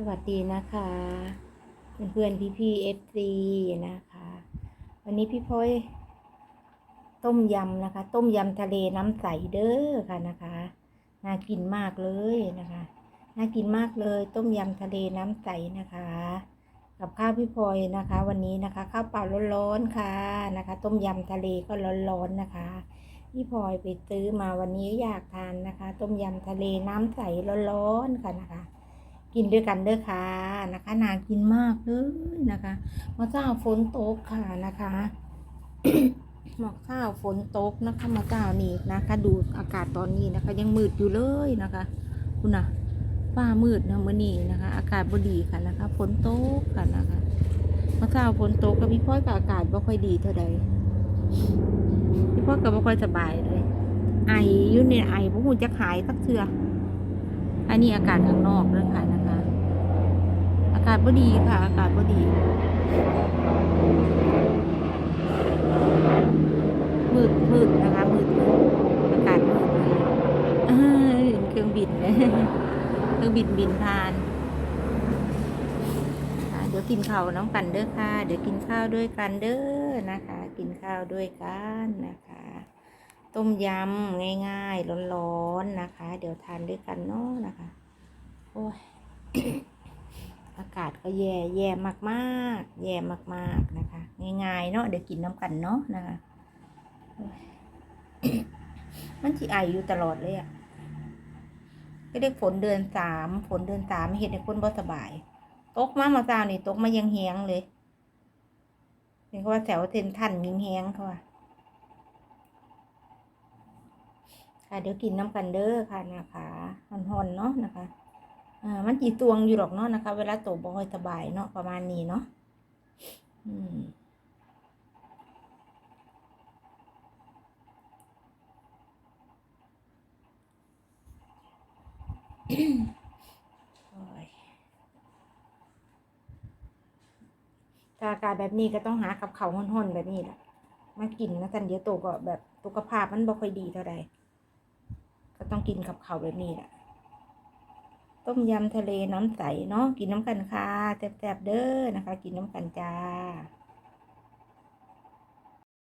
สวัสดีนะคะ เพื่อนๆพี่ๆเอฟซีนะคะ วันนี้พี่พลอยต้มยำนะคะ ต้มยำทะเลน้ำใสเด้อค่ะนะคะน่ากินมากเลยนะคะน่ากินมากเลย ต้มยำทะเลน้ำใสนะคะ กับข้าวพี่พลอยนะคะ วันนี้นะคะข้าวเปล่าร้อนๆค่ะนะคะ ต้มยำทะเลก็ร้อนๆนะคะ พี่พลอยไปซื้อมาวันนี้อยากทานนะคะ ต้มยำทะเลน้ำใสร้อนๆค่ะนะคะ กินด้วยกันเด้อค่ะนะคะน่ากินมากเลยนะคะมาเจ้าฝนตกค่ะนะคะหมอกข้าวฝนตกนะคะมาเจ้านี่นะคะ ดูอากาศตอนนี้นะคะ ยังมืดอยู่เลยนะคะคุณน่ะฟ้ามืดนะเมื่อนี้นะคะ อากาศบดีค่ะนะคะฝนตกค่ะนะคะมาเจ้าฝนตกกับพี่พ่อยกับอากาศบ่ค่อยดีเท่าใดพี่พ่อยกับบ่ค่อยสบายเลยไออยุ่เนี่ยไอพวกหูจะขายสักเทือ อันนี้อากาศข้างนอกเลยค่ะนะคะ อากาศบ่ดีค่ะ อากาศบ่ดี มืดมืดนะคะ มืดมืดอากาศมืดเอ้ยเห็นเครื่องบินเครื่องบินบินผ่านเดี๋ยวกินข้าวน้องกันเด้อค่ะ เดี๋ยวกินข้าวด้วยกันเด้อนะคะ กินข้าวด้วยกันนะคะ ต้มยำง่ายๆร้อนๆนะคะ เดี๋ยวทานด้วยกันเนาะนะคะ โอ้ยอากาศก็แย่แย่มากๆ แย่มากๆนะคะ ง่ายๆเนาะเดี๋ยวกินน้ำกันเนาะนะคะ มันที่ไออยู่ตลอดเลยอะ่ะก็ได้ฝนเดือนสามฝนเดือนสามเห็นในคนบ่สบาย ตกมาเมาซาวนี่ตกมายังแหงเลยเห็นเขาว่าแถวเซนทันยิงแหงเขาว่า ค่ะ เดี๋ยวกินน้ำกันเด้อค่ะนะคะฮอนๆเนาะนะคะอ่ามันจีตวงอยู่หรอกเนาะนะคะ เวลาโตบ่ค่อยสบายเนาะประมาณนี้เนาะอืมถ้าอากาศแบบนี้ก็ต้องหากับเขาห่อนๆแบบนี้แหละมากินนะจันเดี๋ยวโตก็แบบสุขภาพมันบ่ค่อยดีเท่าใด ก็ต้องกินกับข้าวแบบนี้แหละต้มยำทะเลน้ำใสเนาะกินน้ำกันค่ะแซ่บๆเด้อนะคะ กินน้ำกันจ้า